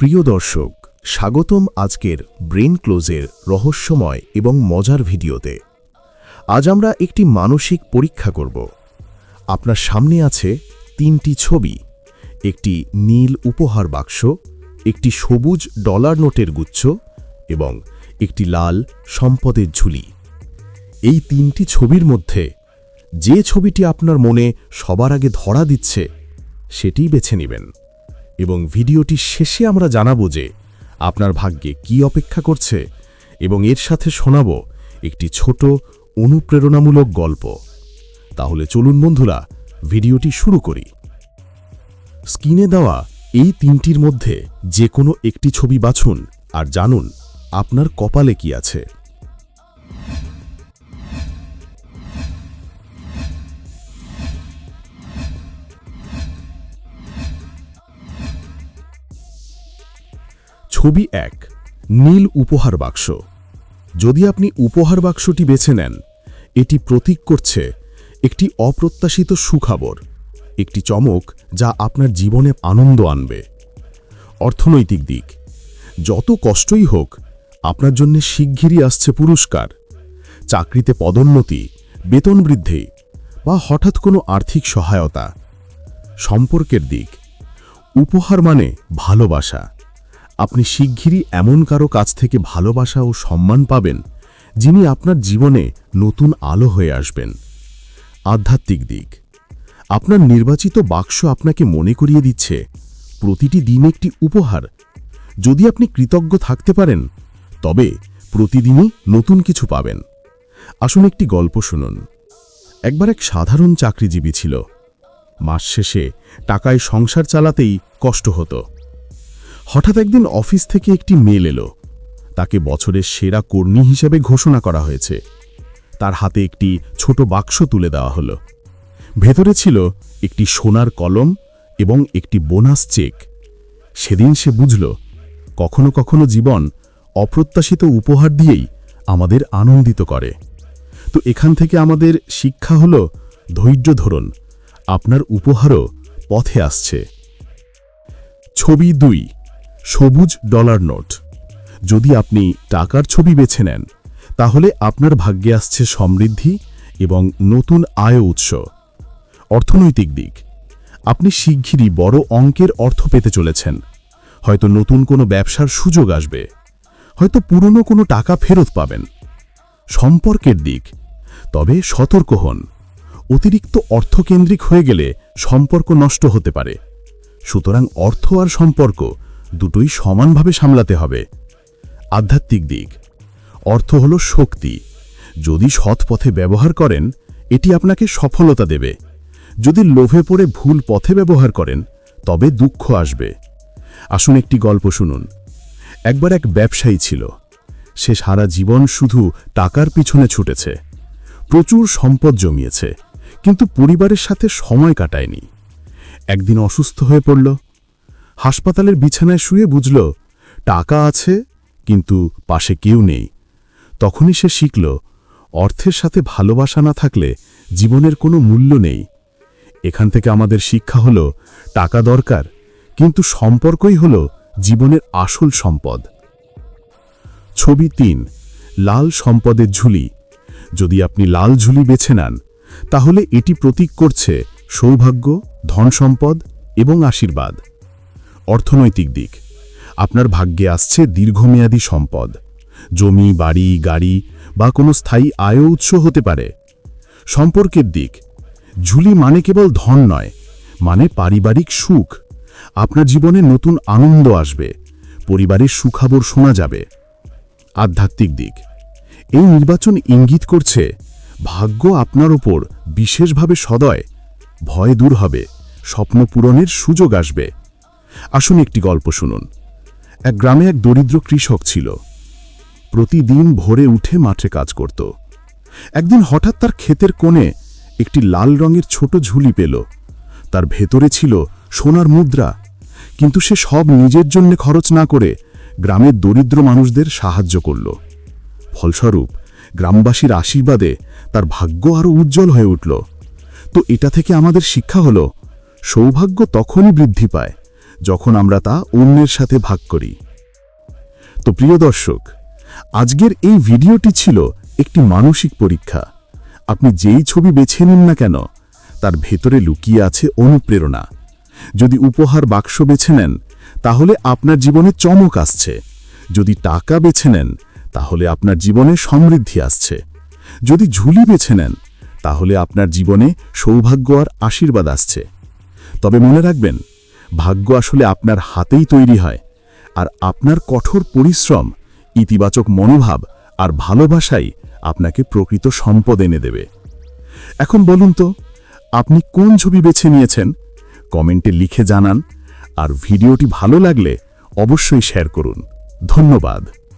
প্রিয় দর্শক, স্বাগতম আজকের ব্রেন ক্লোজের রহস্যময় এবং মজার ভিডিওতে। আজ আমরা একটি মানসিক পরীক্ষা করব। আপনার সামনে আছে তিনটি ছবি, একটি নীল উপহার বাক্স, একটি সবুজ ডলার নোটের গুচ্ছ এবং একটি লাল সম্পদের ঝুলি। এই তিনটি ছবির মধ্যে যে ছবিটি আপনার মনে সবার আগে ধরা দিচ্ছে, সেটিই বেছে নেবেন। এবং ভিডিওটি শেষে আমরা জানাব যে আপনার ভাগ্যে কি অপেক্ষা করছে এবং এর সাথে শোনাব একটি ছোট অনুপ্রেরণামূলক গল্প। তাহলে চলুন বন্ধুরা, ভিডিওটি শুরু করি। স্ক্রিনে দেওয়া এই তিনটির মধ্যে যে কোনো একটি ছবি বাছুন আর জানুন আপনার কপালে কি আছে। ছবি এক, নীল উপহার বাক্স। যদি আপনি উপহার বাক্সটি বেছে নেন, এটি প্রতীক করছে একটি অপ্রত্যাশিত সুখবর, একটি চমক যা আপনার জীবনে আনন্দ আনবে। অর্থনৈতিক দিক, যত কষ্টই হোক, আপনার জন্য শিগগিরই আসছে পুরস্কার। চাকরিতে পদোন্নতি, বেতন বৃদ্ধি বা হঠাৎ কোনো আর্থিক সহায়তা। সম্পর্কের দিক, উপহার মানে ভালোবাসা। আপনি শিগগিরই এমন কারও কাছ থেকে ভালোবাসা ও সম্মান পাবেন, যিনি আপনার জীবনে নতুন আলো হয়ে আসবেন। আধ্যাত্মিক দিক। আপনার নির্বাচিত বাক্স আপনাকে মনে করিয়ে দিচ্ছে, প্রতিটি দিন একটি উপহার। যদি আপনি কৃতজ্ঞ থাকতে পারেন, তবে প্রতিদিনই নতুন কিছু পাবেন। আসুন একটি গল্প শুনুন। একবার এক সাধারণ চাকরিজীবী ছিল। মাস শেষে টাকায় সংসার চালাতেই কষ্ট হতো। হঠাৎ একদিন অফিস থেকে একটি মেল এলো। তাকে বছরের সেরা কর্মী হিসেবে ঘোষণা করা হয়েছে। তার হাতে একটি ছোট বাক্স তুলে দেওয়া হলো। ভেতরে ছিল একটি সোনার কলম এবং একটি বোনাস চেক। সেদিন সে বুঝল, কখনো কখনো জীবন অপ্রত্যাশিত উপহার দিয়েই আমাদের আনন্দিত করে। তো এখান থেকে আমাদের শিক্ষা হল, ধৈর্য ধরুন, আপনার উপহারও পথে আসছে। ছবি দুই সবুজ ডলার নোট যদি আপনি টাকার ছবি বেছে নেন, তাহলে আপনার ভাগ্যে আসছে সমৃদ্ধি এবং নতুন আয় উৎস। অর্থনৈতিক দিক। আপনি শিগগিরই বড় অঙ্কের অর্থ পেতে চলেছেন। হয়তো নতুন কোনো ব্যবসার সুযোগ আসবে। হয়তো পুরনো কোনো টাকা ফেরত পাবেন। সম্পর্কের দিক। তবে সতর্ক হন। অতিরিক্ত অর্থকেন্দ্রিক হয়ে গেলে সম্পর্ক নষ্ট হতে পারে। সুতরাং অর্থ আর সম্পর্ক দুটোই সমানভাবে সামলাতে হবে। আধ্যাত্মিক দিক। অর্থ হল শক্তি। যদি সৎ পথে ব্যবহার করেন, এটি আপনাকে সফলতা দেবে। যদি লোভে পড়ে ভুল পথে ব্যবহার করেন, তবে দুঃখ আসবে। আসুন একটি গল্প শুনুন। একবার এক ব্যবসায়ী ছিল। সে সারা জীবন শুধু টাকার পিছনে ছুটেছে। প্রচুর সম্পদ জমিয়েছে, কিন্তু পরিবারের সাথে সময় কাটায়নি। একদিন অসুস্থ হয়ে পড়ল। হাসপাতালের বিছানায় শুয়ে বুঝল, টাকা আছে, কিন্তু পাশে কেউ নেই। তখনই সে শিখল, অর্থের সাথে ভালোবাসা না থাকলে জীবনের কোনো মূল্য নেই। এখান থেকে আমাদের শিক্ষা হল, টাকা দরকার, কিন্তু সম্পর্কই হল জীবনের আসল সম্পদ। ছবি তিন, লাল সম্পদের ঝুলি। যদি আপনি লাল ঝুলি বেছে নেন, তাহলে এটি প্রতীক করছে সৌভাগ্য ধন সম্পদ এবং আশীর্বাদ। অর্থনৈতিক দিক। আপনার ভাগ্যে আসছে দীর্ঘমেয়াদী সম্পদ। জমি, বাড়ি, গাড়ি বা কোনো স্থায়ী আয় উৎস হতে পারে। সম্পর্কের দিক। ঝুলি মানে কেবল ধন নয় মানে পারিবারিক সুখ। আপনার জীবনে নতুন আনন্দ আসবে, পরিবারের সুখাবর শোনা যাবে। আধ্যাত্মিক দিক। এই নির্বাচন ইঙ্গিত করছে, ভাগ্য আপনার ওপর বিশেষভাবে সদয়, ভয় দূর হবে, স্বপ্ন পূরণের সুযোগ আসবে। আসুন একটি গল্প শুনুন। এক গ্রামে এক দরিদ্র কৃষক ছিল। প্রতিদিন ভোরে উঠে মাঠে কাজ করত। একদিন হঠাৎ তার ক্ষেতের কোণে একটি লাল রঙের ছোট ঝুলি পেল। তার ভেতরে ছিল সোনার মুদ্রা। কিন্তু সে সব নিজের জন্য খরচ না করে গ্রামের দরিদ্র মানুষদের সাহায্য করল। ফলস্বরূপ, গ্রামবাসীর আশীর্বাদে তার ভাগ্য আরও উজ্জ্বল হয়ে উঠল। তো এটা থেকে আমাদের শিক্ষা হল, সৌভাগ্য তখনই বৃদ্ধি পায়। যখন আমরা তা অন্যের সাথে ভাগ করি। তো প্রিয় দর্শক, আজকের এই ভিডিওটি ছিল একটি মানসিক পরীক্ষা। আপনি যেই ছবি বেছে নিন না কেন, তার ভেতরে লুকিয়ে আছে অনুপ্রেরণা। যদি উপহার বাক্স বেছে নেন, তাহলে আপনার জীবনে চমক আসছে। যদি টাকা বেছে নেন, তাহলে আপনার জীবনে সমৃদ্ধি আসছে। যদি ঝুলি বেছে নেন, তাহলে আপনার জীবনে সৌভাগ্য আর আশীর্বাদ আসছে। তবে মনে রাখবেন ভাগ্য আসলে আপনার হাতেই তৈরি হয়। আর আপনার কঠোর পরিশ্রম, ইতিবাচক মনোভাব আর ভালোবাসাই আপনাকে প্রকৃত সম্পদ এনে দেবে। এখন বলুন তো, আপনি কোন ছবি বেছে নিয়েছেন? কমেন্টে লিখে জানান, আর ভিডিওটি ভালো লাগলে অবশ্যই শেয়ার করুন। ধন্যবাদ।